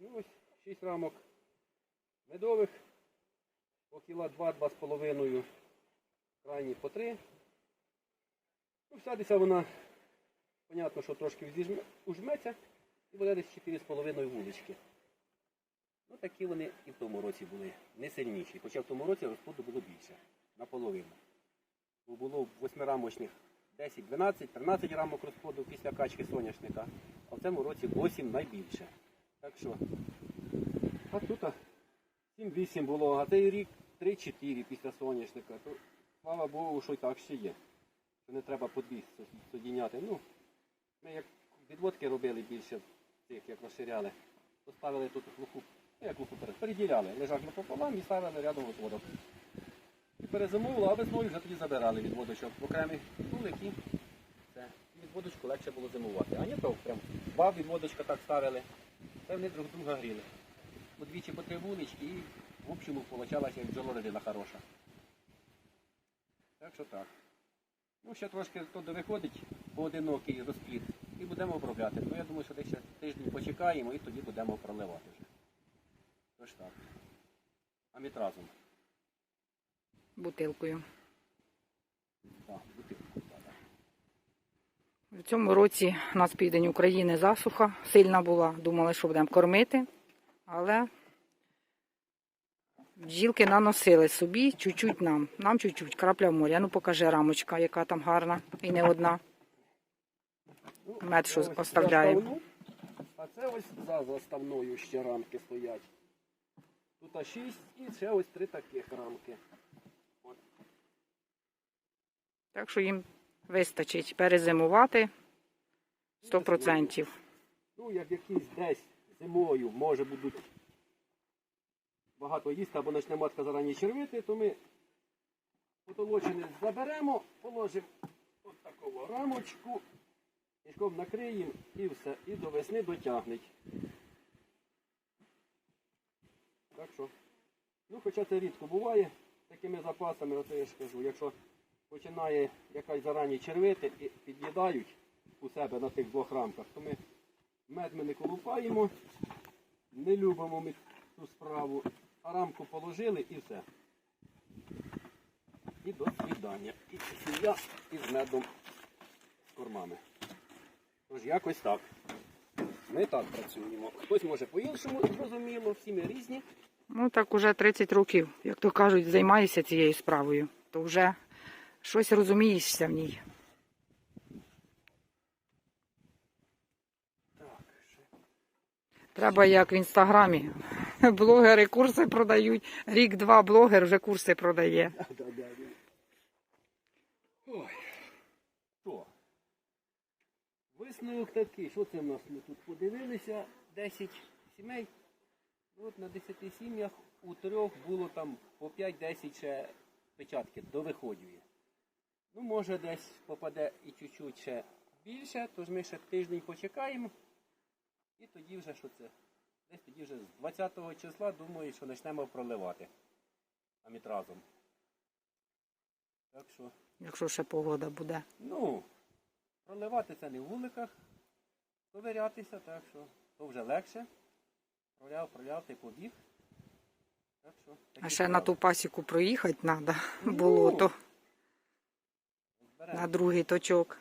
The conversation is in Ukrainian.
Ось 6 рамок медових, по кіла 2-2,5, крайні по 3. Ну, всядеться вона, понятно, що трошки ужметься і буде десь 4,5 вулички. Ну такі вони і в тому році були, не сильніші. Хоча в тому році розплоду було більше, наполовину. Бо було восьмирамочних 10, 12, 13 рамок розплоду після качки соняшника, а в цьому році 8 найбільше. Так що, а тут 7-8 було, а цей рік 3-4 після соняшника. То, слава Богу, що й так ще є. Що не треба по содіняти. Ну, ми як відводки робили більше цих, як розширяли, то ставили тут глуху, ну, як перед, переділяли, лежак пополам і ставили рядом відводок. І перезимовували, а весною вже тоді забирали відводочок в окремі вулики. Це відводочку легше було зимувати. А не то прям два відводочка так ставили. Це вони друг друга гріли. Удвічі по три вулички і в общому получалася як бджолородина хороша. Так що так. Ну, ще трошки туди виходить поодинокий розплід і будемо обробляти. Ну, я думаю, що десь ще тиждень почекаємо і тоді будемо проливати вже. Тож так. А разом. бутилкою. Так, бутилку. В цьому році у нас південь України засуха сильна була. Думали, що будемо кормити, але бджілки наносили собі чуть-чуть нам. Нам чуть-чуть, крапля в морі. Ну покажи рамочка, яка там гарна і не одна. Мед, що ось оставляємо. А це ось за заставною ще рамки стоять. Тут шість і ще ось три таких рамки. От. Так що їм вистачить перезимувати 100%. Ну, як якісь десь зимою, може будуть багато їсти або почне матка зарані червити, то ми потолочене заберемо, положимо от таку рамочку, мішком накриємо і все. І до весни дотягнеть. Так що, ну хоча це рідко буває, такими запасами, оце я ж кажу, якщо починає якась зарані червити і під'їдають у себе на тих двох рамках, то ми мед ми не колупаємо, не любимо ми цю справу, а рамку положили і все. І до свідання. І сім'я із медом з кормами. Тож якось так. Ми так працюємо. Хтось може по-іншому, зрозуміло, всі ми різні. Ну так уже 30 років, як то кажуть, займаюся цією справою. То вже щось розумієшся в ній. Треба як в інстаграмі. Блогери курси продають. Рік-два блогер вже курси продає. Да, да, да. Ой. Що? Висновок такий, що це в нас ми тут подивилися? 10 сімей. От на 10 сім'ях у трьох було там по 5-10 ще печатки довиходює. Ну, може десь попаде і чуть-чуть ще більше, тож ми ще тиждень почекаємо. І тоді вже що це? Десь тоді вже з 20 числа думаю, що почнемо проливати амітразом. Так що, Якщо ще погода буде. ну, проливати це не в вуликах, довірятися, так що то вже легше. Проляв, проляв, ти побіг. Так що, А ще на ту пасіку проїхати треба. Ну. Болото. На другий точок.